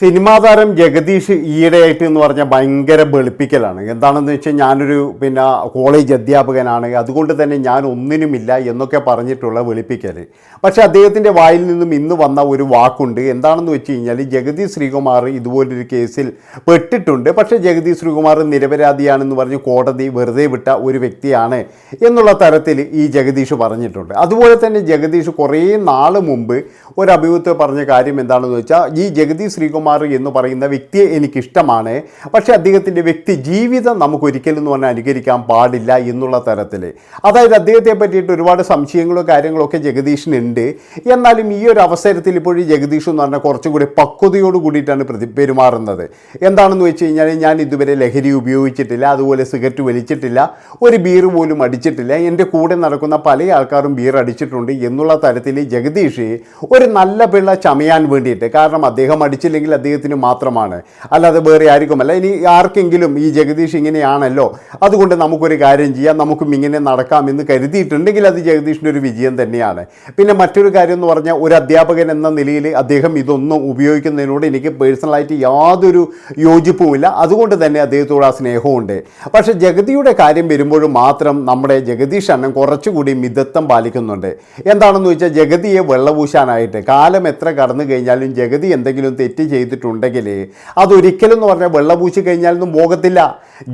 Cinema താരം ജഗദീഷ് ഈയിടെയായിട്ട് എന്ന് പറഞ്ഞാൽ ഭയങ്കര വെളുപ്പിക്കലാണ്. എന്താണെന്ന് വെച്ചാൽ ഞാനൊരു പിന്നെ കോളേജ് അധ്യാപകനാണ്. അതുകൊണ്ട് തന്നെ ഞാൻ ഒന്നിനുമില്ല എന്നൊക്കെ പറഞ്ഞിട്ടുള്ള വെളുപ്പിക്കൽ പക്ഷേ അദ്ദേഹത്തിന്റെ വായിൽ നിന്നും ഇന്ന് വന്ന ഒരു വാക്കുണ്ട്. എന്താണെന്ന് വെച്ച് കഴിഞ്ഞാൽ ജഗദീഷ് ശ്രീകുമാർ ഇതുപോലൊരു കേസിൽ പെട്ടിട്ടുണ്ട്. പക്ഷേ ജഗദീഷ് ശ്രീകുമാർ നിരപരാധിയാണെന്ന് പറഞ്ഞ് കോടതി വെറുതെ വിട്ട ഒരു വ്യക്തിയാണ് എന്നുള്ള തരത്തിൽ ഈ ജഗദീഷ് പറഞ്ഞിട്ടുണ്ട്. അതുപോലെ തന്നെ ജഗദീഷ് കുറേ നാൾ മുമ്പ് ഒരു അഭിമുഖത്തിൽ പറഞ്ഞ കാര്യം എന്താണെന്ന് വെച്ചാൽ ഈ ജഗദീഷ് ശ്രീകുമാർ എന്ന് പറയുന്ന വ്യക്തിയെ എനിക്കിഷ്ടമാണ്. പക്ഷേ അദ്ദേഹത്തിന്റെ വ്യക്തി ജീവിതം നമുക്കൊരിക്കലും എന്ന് പറഞ്ഞാൽ അനുകരിക്കാൻ പാടില്ല എന്നുള്ള തരത്തിൽ. അതായത് അദ്ദേഹത്തെ പറ്റിയിട്ട് ഒരുപാട് സംശയങ്ങളോ കാര്യങ്ങളോ ഒക്കെ ജഗദീഷിനുണ്ട്. എന്നാലും ഈ ഒരു അവസരത്തിൽ ഇപ്പോഴും ജഗദീഷ് എന്ന് പറഞ്ഞാൽ കുറച്ചും കൂടി പക്വതയോട് കൂടിയിട്ടാണ് പ്രതി പെരുമാറുന്നത്. എന്താണെന്ന് വെച്ച് കഴിഞ്ഞാൽ ഞാൻ ഇതുവരെ ലഹരി ഉപയോഗിച്ചിട്ടില്ല അതുപോലെ സിഗരറ്റ് വലിച്ചിട്ടില്ല ഒരു ബീർ പോലും അടിച്ചിട്ടില്ല. എന്റെ കൂടെ നടക്കുന്ന പല ആൾക്കാരും ബീർ അടിച്ചിട്ടുണ്ട് എന്നുള്ള തരത്തിൽ ജഗദീഷ് ഒരു നല്ല പിള്ള ചമയാൻ വേണ്ടിയിട്ട് കാരണം അദ്ദേഹം അടിച്ചില്ലെങ്കിൽ അദ്ദേഹത്തിന് മാത്രമാണ്. അല്ലാതെ വേറെ ആർക്കുമല്ല. ഇനി ആർക്കെങ്കിലും ഈ ജഗദീഷ് ഇങ്ങനെയാണല്ലോ അതുകൊണ്ട് നമുക്കൊരു കാര്യം ചെയ്യാം നമുക്കും ഇങ്ങനെ നടക്കാം എന്ന് കരുതിയിട്ടുണ്ടെങ്കിൽ അത് ജഗദീഷിന്റെ ഒരു വിജയം തന്നെയാണ്. പിന്നെ മറ്റൊരു കാര്യം എന്ന് പറഞ്ഞാൽ ഒരു അധ്യാപകൻ എന്ന നിലയിൽ അദ്ദേഹം ഇതൊന്നും ഉപയോഗിക്കുന്നതിനോട് എനിക്ക് പേഴ്സണലായിട്ട് യാതൊരു യോജിപ്പുമില്ല. അതുകൊണ്ട് തന്നെ അദ്ദേഹത്തോട് ആ സ്നേഹമുണ്ട്. പക്ഷേ ജഗതിയുടെ കാര്യം വരുമ്പോഴും മാത്രം നമ്മുടെ ജഗദീഷ് അണ്ണൻ കുറച്ചുകൂടി മിതത്വം പാലിക്കുന്നുണ്ട്. എന്താണെന്ന് വെച്ചാൽ ജഗതിയെ വെള്ളപൂശാനായിട്ട് കാലം എത്ര കടന്നു കഴിഞ്ഞാലും ജഗതി എന്തെങ്കിലും തെറ്റ് ചെയ്തിട്ടുണ്ടെങ്കിൽ അതൊരിക്കലും എന്ന് പറഞ്ഞാൽ വെള്ളപൂശി കഴിഞ്ഞാലൊന്നും പോകത്തില്ല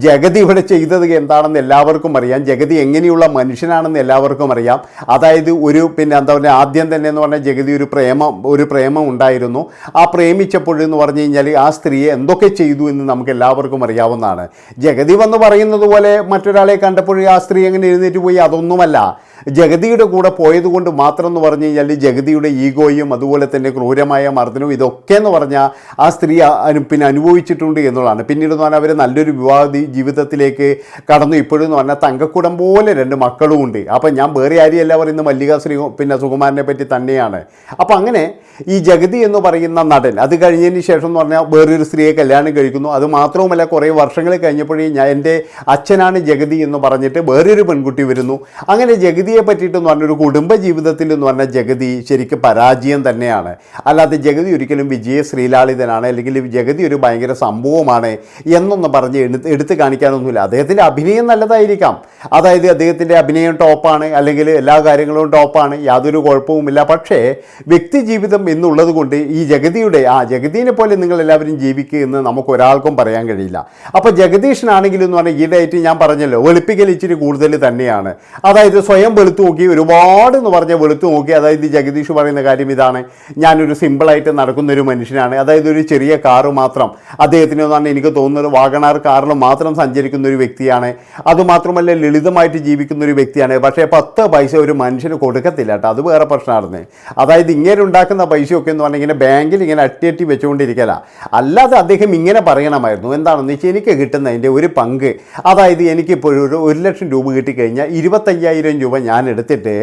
ജഗതി ഇവിടെ ചെയ്തത് എന്താണെന്ന് എല്ലാവർക്കും അറിയാം. ജഗതി എങ്ങനെയുള്ള മനുഷ്യനാണെന്ന് എല്ലാവർക്കും അറിയാം. അതായത് ഒരു പിന്നെ എന്താ പറയുക ആദ്യം തന്നെ എന്ന് പറഞ്ഞാൽ ജഗതി ഒരു പ്രേമം ഒരു പ്രേമം ഉണ്ടായിരുന്നു. ആ പ്രേമിച്ചപ്പോഴെന്ന് പറഞ്ഞു കഴിഞ്ഞാൽ ആ സ്ത്രീയെ എന്തൊക്കെ ചെയ്തു എന്ന് നമുക്ക് എല്ലാവർക്കും അറിയാവുന്നതാണ്. ജഗതി വന്ന് പറയുന്നത് പോലെ മറ്റൊരാളെ കണ്ടപ്പോൾ ആ സ്ത്രീ എങ്ങനെ എഴുന്നേറ്റ് പോയി? അതൊന്നുമല്ല. ജഗതിയുടെ കൂടെ പോയതുകൊണ്ട് മാത്രം എന്ന് പറഞ്ഞു കഴിഞ്ഞാൽ ജഗതിയുടെ ഈഗോയും അതുപോലെ തന്നെ ക്രൂരമായ മർദ്ദനവും ഇതൊക്കെ എന്ന് പറഞ്ഞാൽ ആ സ്ത്രീ പിന്നെ അനുഭവിച്ചിട്ടുണ്ട് എന്നുള്ളതാണ്. പിന്നീട് എന്ന് പറഞ്ഞാൽ അവർ നല്ലൊരു വിവാഹ ജീവിതത്തിലേക്ക് കടന്നു. ഇപ്പോഴും എന്ന് പറഞ്ഞാൽ തങ്കക്കുടം പോലെ രണ്ട് മക്കളും ഉണ്ട്. അപ്പം ഞാൻ വേറെ ആരെയല്ല പറയുന്നത്? മല്ലിക ശ്രീ പിന്നെ സുകുമാരനെ പറ്റി തന്നെയാണ്. അപ്പം അങ്ങനെ ഈ ജഗതി എന്ന് പറയുന്ന നടൻ അത് കഴിഞ്ഞതിന് ശേഷം എന്ന് പറഞ്ഞാൽ വേറൊരു സ്ത്രീയെ കല്യാണം കഴിക്കുന്നു. അത് മാത്രവുമല്ല കുറേ വർഷങ്ങൾ കഴിഞ്ഞപ്പോഴേ ഞാൻ എന്റെ അച്ഛനാണ് ജഗതി എന്ന് പറഞ്ഞിട്ട് വേറൊരു പെൺകുട്ടി വരുന്നു. അങ്ങനെ ജഗതിയെ പറ്റിയിട്ട് എന്ന് പറഞ്ഞൊരു കുടുംബ ജീവിതത്തിൽ എന്ന് പറഞ്ഞാൽ ജഗതി ശരിക്കും പരാജയം തന്നെയാണ്. അല്ലാതെ ജഗതി ഒരിക്കലും വിജയ ശ്രീലാളിതനാണ് അല്ലെങ്കിൽ ജഗതി ഒരു ഭയങ്കര സംഭവമാണ് എന്നൊന്ന് പറഞ്ഞ് എടുത്ത് എടുത്തു കാണിക്കാനൊന്നുമില്ല. അദ്ദേഹത്തിന്റെ അഭിനയം നല്ലതായിരിക്കാം. അതായത് അദ്ദേഹത്തിന്റെ അഭിനയം ടോപ്പാണ് അല്ലെങ്കിൽ എല്ലാ കാര്യങ്ങളും ടോപ്പാണ് യാതൊരു കുഴപ്പവുമില്ല. പക്ഷേ വ്യക്തി ജീവിതം എന്നുള്ളത് കൊണ്ട് ഈ ജഗതിയുടെ ആ ജഗതിനെ പോലെ നിങ്ങൾ എല്ലാവരും ജീവിക്കുക എന്ന് നമുക്ക് ഒരാൾക്കും പറയാൻ കഴിയില്ല. അപ്പോൾ ജഗദീഷനാണെങ്കിലും എന്ന് പറഞ്ഞാൽ ഈടായിട്ട് ഞാൻ പറഞ്ഞല്ലോ ഒളിപ്പിക്കൽ ഇച്ചിരി കൂടുതൽ തന്നെയാണ്. അതായത് സ്വയം വെളുത്തു നോക്കി ഒരുപാട് എന്ന് പറഞ്ഞാൽ വെളുത്തു നോക്കി. അതായത് ജഗദീഷ് പറയുന്ന കാര്യം ഇതാണ്. ഞാനൊരു സിമ്പിളായിട്ട് നടക്കുന്ന ഒരു മനുഷ്യനാണ്. അതായത് ഒരു ചെറിയ കാറ് മാത്രം. അദ്ദേഹത്തിന് പറഞ്ഞാൽ എനിക്ക് തോന്നുന്നത് വാഗണാർ കാറിൽ മാത്രം സഞ്ചരിക്കുന്ന ഒരു വ്യക്തിയാണ് അതുമാത്രമല്ല ലളിതമായിട്ട് ജീവിക്കുന്ന ഒരു വ്യക്തിയാണ്. പക്ഷേ പത്ത് പൈസ ഒരു മനുഷ്യന് കൊടുക്കത്തില്ല കേട്ടോ. അത് വേറെ പ്രശ്നമായിരുന്നു അതായത് ഇങ്ങനെ ഉണ്ടാക്കുന്ന പൈസയൊക്കെ എന്ന് പറഞ്ഞാൽ ഇങ്ങനെ ബാങ്കിൽ ഇങ്ങനെ അട്ടിയട്ടി വെച്ചുകൊണ്ടിരിക്കല. അല്ലാതെ അദ്ദേഹം ഇങ്ങനെ പറയണമായിരുന്നു. എന്താണെന്ന് വെച്ചാൽ എനിക്ക് കിട്ടുന്നതിന്റെ ഒരു പങ്ക്. അതായത് എനിക്കിപ്പോൾ ഒരു ഒരു ലക്ഷം രൂപ കിട്ടിക്കഴിഞ്ഞാൽ ഇരുപത്തയ്യായിരം രൂപ ഞാൻ എടുത്തിട്ട്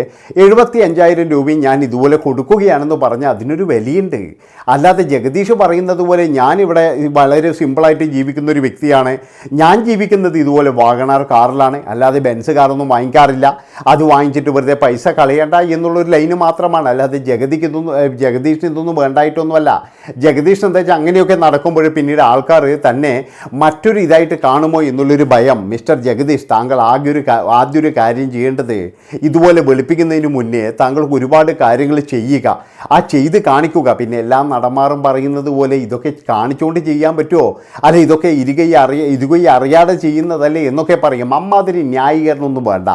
എഴുപത്തി അഞ്ചായിരം രൂപയും ഞാൻ ഇതുപോലെ കൊടുക്കുകയാണെന്ന് പറഞ്ഞാൽ അതിനൊരു വിലയുണ്ട്. അല്ലാതെ ജഗദീഷ് പറയുന്നത് പോലെ ഞാനിവിടെ വളരെ സിമ്പിളായിട്ട് ജീവിക്കുന്ന ഒരു വ്യക്തിയാണ്. ഞാൻ ജീവിക്കുന്നത് ഇതുപോലെ വാഗണാർ കാറിലാണ്. അല്ലാതെ ബെൻസ് കാറൊന്നും വാങ്ങിക്കാറില്ല. അത് വാങ്ങിച്ചിട്ട് വെറുതെ പൈസ കളയണ്ട എന്നുള്ളൊരു ലൈന് മാത്രമാണ്. അല്ലാതെ ജഗതിക്ക് ഇതൊന്നും ജഗദീഷിന് ഇതൊന്നും വേണ്ടായിട്ടൊന്നുമല്ല. ജഗദീഷ് എന്താ വെച്ചാൽ അങ്ങനെയൊക്കെ നടക്കുമ്പോൾ പിന്നീട് ആൾക്കാർ തന്നെ മറ്റൊരു ഇതായിട്ട് കാണുമോ എന്നുള്ളൊരു ഭയം മിസ്റ്റർ ജഗദീഷ് താങ്കൾ ആകെ ഒരു ആദ്യ ഒരു കാര്യം ചെയ്യേണ്ടത് ഇതുപോലെ വെളുപ്പിക്കുന്നതിന് മുന്നേ താങ്കൾക്ക് ഒരുപാട് കാര്യങ്ങൾ ചെയ്യുക. ആ ചെയ്ത് കാണിക്കുക. പിന്നെ എല്ലാ നടന്മാരും പറയുന്നത് പോലെ ഇതൊക്കെ കാണിച്ചുകൊണ്ട് ചെയ്യാൻ പറ്റുമോ അല്ല ഇതൊക്കെ ഇരുകൈ അറിയ ഇരുകൈ അറിയാതെ ചെയ്യുന്നതല്ലേ എന്നൊക്കെ പറയും. അമ്മാതിരി ന്യായീകരണമൊന്നും വേണ്ട.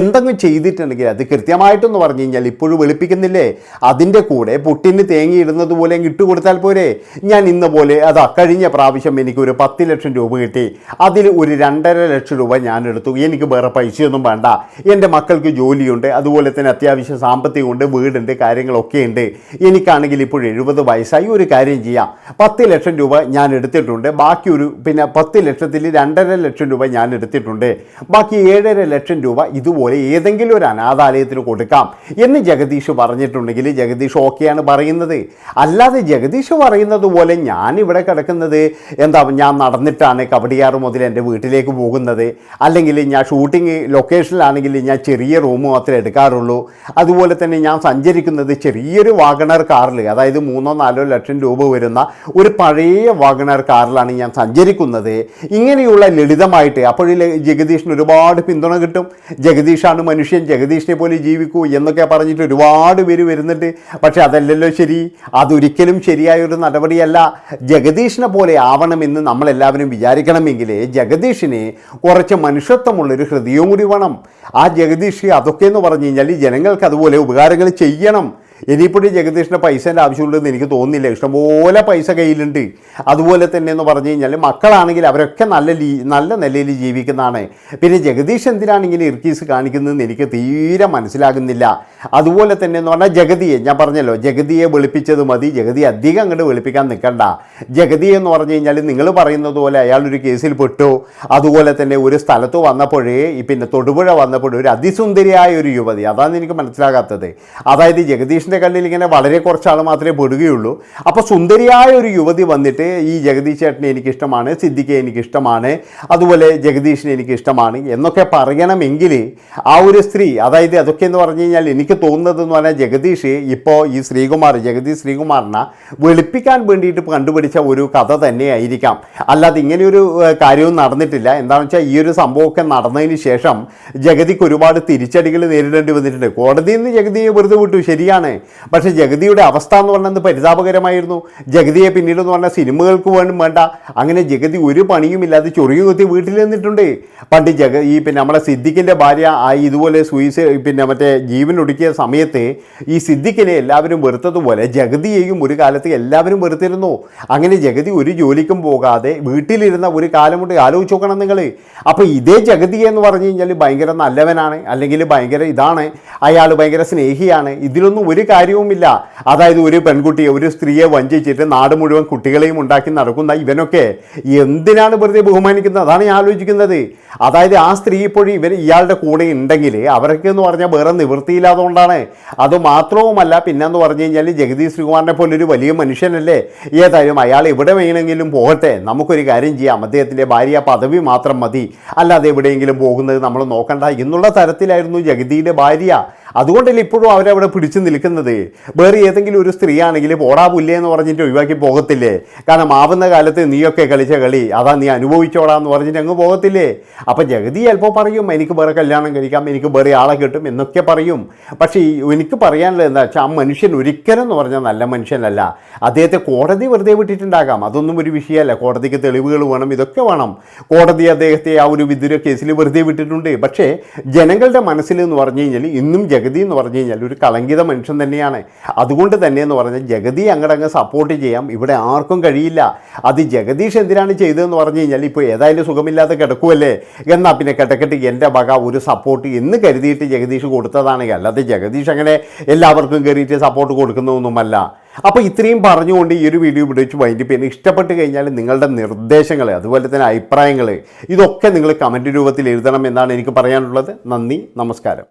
എന്തെങ്കിലും ചെയ്തിട്ടുണ്ടെങ്കിൽ അത് കൃത്യമായിട്ടെന്ന് പറഞ്ഞു കഴിഞ്ഞാൽ ഇപ്പോഴും വെളുപ്പിക്കുന്നില്ലേ? അതിന്റെ കൂടെ പുട്ടിന് തേങ്ങി ഇടുന്നത് പോലെ ഇട്ടുകൊടുത്താൽ ഇട്ട് കൊടുത്താൽ പോരെ? ഞാൻ ഇന്ന പോലെ അതാ കഴിഞ്ഞ പ്രാവശ്യം എനിക്ക് ഒരു പത്ത് ലക്ഷം രൂപ കിട്ടി. അതിൽ ഒരു രണ്ടര ലക്ഷം രൂപ ഞാൻ എടുത്തു. എനിക്ക് വേറെ പൈസയൊന്നും വേണ്ട. എന്റെ മക്കൾക്ക് ജോലിയുണ്ട് അതുപോലെ തന്നെ അത്യാവശ്യം സാമ്പത്തികമുണ്ട് വീടുണ്ട് കാര്യങ്ങളൊക്കെ ഉണ്ട് എനിക്കാണെങ്കിൽ ഇപ്പോൾ എഴുപത് വയസ്സായി. ഒരു കാര്യം ചെയ്യാം. പത്ത് ലക്ഷം രൂപ ഞാൻ എടുത്തിട്ടുണ്ട്. ബാക്കി ഒരു പിന്നെ പത്ത് ലക്ഷത്തിൽ രണ്ടര ലക്ഷം രൂപ ഞാൻ എടുത്തിട്ടുണ്ട്. ബാക്കി ഏഴര ലക്ഷം രൂപ ഇതുപോലെ ഏതെങ്കിലും ഒരു അനാഥാലയത്തിന് കൊടുക്കാം എന്ന് ജഗദീഷ് പറഞ്ഞിട്ടുണ്ടെങ്കിൽ ജഗദീഷ് ഓക്കെയാണ് പറയുന്നത്. അല്ലാതെ ജഗദീഷ് പറയുന്നത് പോലെ ഞാൻ ഇവിടെ കിടക്കുന്നത് എന്താ ഞാൻ നടന്നിട്ടാണ് കവടിയാറ് മുതൽ എന്റെ വീട്ടിലേക്ക് പോകുന്നത്. അല്ലെങ്കിൽ ഞാൻ ഷൂട്ടിംഗ് ലൊക്കേഷനിലാണെങ്കിൽ ഞാൻ ചെറിയ റൂം മാത്രമേ എടുക്കാറുള്ളൂ. അതുപോലെ തന്നെ ഞാൻ സഞ്ചരിക്കുന്നത് ചെറിയൊരു വാഗണർ കാറിൽ അതായത് മൂന്നോ നാലോ ലക്ഷം രൂപ വരുന്ന ഒരു പഴയ വാഗണർ കാറിലാണ് ഞാൻ സഞ്ചരിക്കുന്നത്. ഇങ്ങനെയുള്ള ലളിതമായിട്ട് അപ്പോഴേ ജഗദീഷിന് ഒരുപാട് പിന്തുണ കിട്ടും. ജഗദീഷാണ് മനുഷ്യൻ ജഗദീഷിനെ പോലെ ജീവിക്കൂ എന്നൊക്കെ പറഞ്ഞിട്ട് ഒരുപാട് പേര് വരുന്നുണ്ട്. പക്ഷേ അതല്ലല്ലോ ശരി അതൊരിക്കലും ശരിയായൊരു നടപടിയല്ല. ജഗദീഷിനെ പോലെ ആവണമെന്ന് നമ്മളെല്ലാവരും വിചാരിക്കണമെങ്കിൽ ജഗദീഷിന് കുറച്ച് മനുഷ്യത്വമുള്ളൊരു ഹൃദയവും കൂടി വേണം. ആ ജഗദീഷ് അതൊക്കെ എന്ന് പറഞ്ഞു കഴിഞ്ഞാൽ ജനങ്ങൾക്ക് അതുപോലെ ഉപകാരങ്ങൾ ചെയ്യണം. ഇനിയിപ്പോഴും ജഗദീഷിന്റെ പൈസേന്റെ ആവശ്യമുള്ളതെന്ന് എനിക്ക് തോന്നുന്നില്ല. ഇഷ്ടംപോലെ പൈസ കയ്യിലുണ്ട്. അതുപോലെ തന്നെ എന്ന് പറഞ്ഞു കഴിഞ്ഞാൽ മക്കളാണെങ്കിൽ അവരൊക്കെ നല്ല നല്ല നിലയിൽ ജീവിക്കുന്നതാണ്. പിന്നെ ജഗദീഷ് എന്തിനാണ് ഇങ്ങനെ ഇർക്കീസ് കാണിക്കുന്നതെന്ന് എനിക്ക് തീരെ മനസ്സിലാകുന്നില്ല. അതുപോലെ തന്നെ എന്ന് പറഞ്ഞാൽ ജഗതിയെ ഞാൻ പറഞ്ഞല്ലോ ജഗതിയെ വെളുപ്പിച്ചത് മതി. ജഗതി അധികം അങ്ങോട്ട് വെളുപ്പിക്കാൻ നിൽക്കണ്ട ജഗതി എന്ന് പറഞ്ഞു കഴിഞ്ഞാൽ നിങ്ങൾ പറയുന്നത് പോലെ അയാളൊരു കേസിൽ പെട്ടു. അതുപോലെ തന്നെ ഒരു സ്ഥലത്ത് വന്നപ്പോഴേ പിന്നെ തൊടുപുഴ വന്നപ്പോഴേ ഒരു അതിസുന്ദരിയായ ഒരു യുവതി. അതാണ് എനിക്ക് മനസ്സിലാകാത്തത്. അതായത് ജഗദീഷിന്റെ കണ്ണിൽ ഇങ്ങനെ വളരെ കുറച്ചാൾ മാത്രമേ പെടുകയുള്ളൂ. അപ്പോൾ സുന്ദരിയായ ഒരു യുവതി വന്നിട്ട് ഈ ജഗദീഷ് ചേട്ടനെ എനിക്കിഷ്ടമാണ് സിദ്ദിഖെ എനിക്കിഷ്ടമാണ് അതുപോലെ ജഗദീഷിനെ എനിക്കിഷ്ടമാണ് എന്നൊക്കെ പറയണമെങ്കിൽ ആ ഒരു സ്ത്രീ അതായത് അതൊക്കെ എന്ന് പറഞ്ഞു കഴിഞ്ഞാൽ എനിക്ക് തോന്നുന്നത് എന്ന് പറഞ്ഞാൽ ജഗദീഷ് ഇപ്പോൾ ഈ ശ്രീകുമാർ ജഗദീഷ് ശ്രീകുമാറിനെ വെളുപ്പിക്കാൻ വേണ്ടിയിട്ട് കണ്ടുപിടിച്ച ഒരു കഥ തന്നെയായിരിക്കാം. അല്ലാതെ ഇങ്ങനെയൊരു കാര്യവും നടന്നിട്ടില്ല. എന്താണെന്ന് വെച്ചാൽ ഈ ഒരു സംഭവമൊക്കെ നടന്നതിന് ശേഷം ജഗതിക്ക് ഒരുപാട് തിരിച്ചടികൾ നേരിടേണ്ടി വന്നിട്ടുണ്ട്. കോടതിയിൽ നിന്ന് ജഗതിയെ വെറുതെ വിട്ടു. ശരിയാണ്. പക്ഷേ ജഗതിയുടെ അവസ്ഥ എന്ന് പറഞ്ഞത് പരിതാപകരമായിരുന്നു. ജഗതിയെ പിന്നീട് എന്ന് പറഞ്ഞാൽ സിനിമകൾക്ക് വേണ്ടി വേണ്ട. അങ്ങനെ ജഗതി ഒരു പണിയുമില്ലാതെ ചൊറിയ കുത്തി വീട്ടിൽ നിന്നിട്ടുണ്ട്. പണ്ട് ജഗ ഈ പിന്നെ നമ്മുടെ സിദ്ദിഖിന്റെ ഭാര്യ ആ ഇതുപോലെ സൂയിസ് പിന്നെ മറ്റേ ജീവൻ ഒടുക്കിയ സമയത്ത് ഈ സിദ്ദിഖിനെ എല്ലാവരും വെറുത്തതുപോലെ ജഗതിയെയും ഒരു കാലത്ത് എല്ലാവരും വെറുത്തിരുന്നു. അങ്ങനെ ജഗതി ഒരു ജോലിക്കും പോകാതെ വീട്ടിലിരുന്ന ഒരു കാലം കൊണ്ട് ആലോചിച്ച് നോക്കണം നിങ്ങൾ. അപ്പോൾ ഇതേ ജഗതി എന്ന് പറഞ്ഞു കഴിഞ്ഞാൽ ഭയങ്കര നല്ലവനാണ് അല്ലെങ്കിൽ ഭയങ്കര ഇതാണ്. അയാൾ ഭയങ്കര സ്നേഹിയാണ്. ഇതിലൊന്നും ഒരു കാര്യവുമില്ല. അതായത് ഒരു പെൺകുട്ടിയെ ഒരു സ്ത്രീയെ വഞ്ചിച്ചിട്ട് നാട് മുഴുവൻ കുട്ടികളെയും ഉണ്ടാക്കി നടക്കുന്ന ഇവനൊക്കെ എന്തിനാണ് വെറുതെ ബഹുമാനിക്കുന്നത്? അതാണ് ഞാൻ ആലോചിക്കുന്നത്. അതായത് ആ സ്ത്രീ ഇപ്പോഴും ഇവർ ഇയാളുടെ കൂടെ ഉണ്ടെങ്കിൽ അവരൊക്കെ എന്ന് പറഞ്ഞാൽ വേറെ നിവൃത്തിയില്ലാതുകൊണ്ടാണ് അത് മാത്രവുമല്ല പിന്നെന്ന് പറഞ്ഞു കഴിഞ്ഞാൽ ജഗദീഷ് ശ്രീകുമാറിനെ പോലെ ഒരു വലിയ മനുഷ്യനല്ലേ? ഏതായാലും അയാൾ എവിടെ വേണമെങ്കിലും പോകട്ടെ. നമുക്കൊരു കാര്യം ചെയ്യാം. അദ്ദേഹത്തിന്റെ ഭാര്യ പദവി മാത്രം മതി. അല്ലാതെ എവിടെയെങ്കിലും പോകുന്നത് നമ്മൾ നോക്കണ്ട. എന്നുള്ള തരത്തിലായിരുന്നു ജഗതിയുടെ ഭാര്യ. അതുകൊണ്ടല്ലേ ഇപ്പോഴും അവരവിടെ പിടിച്ചു നിൽക്കുന്നത്? വേറെ ഏതെങ്കിലും ഒരു സ്ത്രീ ആണെങ്കിൽ എന്ന് പറഞ്ഞിട്ട് ഒഴിവാക്കി പോകത്തില്ലേ? കാരണം ആവുന്ന കാലത്ത് നീയൊക്കെ കളിച്ച കളി അതാ നീ അനുഭവിച്ചോടാ എന്ന് പറഞ്ഞിട്ട് അങ്ങ് പോകത്തില്ലേ? അപ്പം ജഗതി ചിലപ്പോൾ പറയും എനിക്ക് വേറെ കല്യാണം കഴിക്കാം എനിക്ക് വേറെ ആളെ കിട്ടും എന്നൊക്കെ പറയും. പക്ഷേ എനിക്ക് പറയാനുള്ളത് എന്താ വെച്ചാൽ ആ മനുഷ്യൻ ഒരിക്കലും എന്ന് പറഞ്ഞാൽ നല്ല മനുഷ്യനല്ല. അദ്ദേഹത്തെ കോടതി വെറുതെ വിട്ടിട്ടുണ്ടാകാം. അതൊന്നും ഒരു വിഷയമല്ല. കോടതിക്ക് തെളിവുകൾ വേണം ഇതൊക്കെ വേണം. കോടതി അദ്ദേഹത്തെ ആ ഒരു വിദുര കേസിൽ വെറുതെ വിട്ടിട്ടുണ്ട്. പക്ഷേ ജനങ്ങളുടെ മനസ്സിൽ എന്ന് പറഞ്ഞു കഴിഞ്ഞാൽ ഇന്നും ജഗതി എന്ന് പറഞ്ഞു കഴിഞ്ഞാൽ ഒരു കളങ്കിത മനുഷ്യൻ തന്നെയാണ്. അതുകൊണ്ട് തന്നെ എന്ന് പറഞ്ഞാൽ ജഗതി അങ്ങടെ അങ്ങ് സപ്പോർട്ട് ചെയ്യാം. ഇവിടെ ആർക്കും കഴിയില്ല. അത് ജഗദീഷ് എന്തിനാണ് ചെയ്തതെന്ന് പറഞ്ഞു കഴിഞ്ഞാൽ ഇപ്പോൾ ഏതായാലും സുഖമില്ലാതെ കിടക്കുമല്ലേ എന്നാൽ പിന്നെ കിടക്കട്ട് എന്റെ വക ഒരു സപ്പോർട്ട് എന്ന് കരുതിയിട്ട് ജഗദീഷ് കൊടുത്തതാണെങ്കിൽ അല്ലാതെ ജഗദീഷ് അങ്ങനെ എല്ലാവർക്കും കയറിയിട്ട് സപ്പോർട്ട് കൊടുക്കുന്നതൊന്നുമല്ല. അപ്പോൾ ഇത്രയും പറഞ്ഞുകൊണ്ട് ഈ ഒരു വീഡിയോ ഇവിടെ വെച്ച് വൈൻഡ് പിന്നെ ഇഷ്ടപ്പെട്ട് കഴിഞ്ഞാൽ നിങ്ങളുടെ നിർദ്ദേശങ്ങൾ അതുപോലെ തന്നെ അഭിപ്രായങ്ങൾ ഇതൊക്കെ നിങ്ങൾ കമന്റ് രൂപത്തിൽ എഴുതണം എന്നാണ് എനിക്ക് പറയാനുള്ളത്. നന്ദി നമസ്കാരം.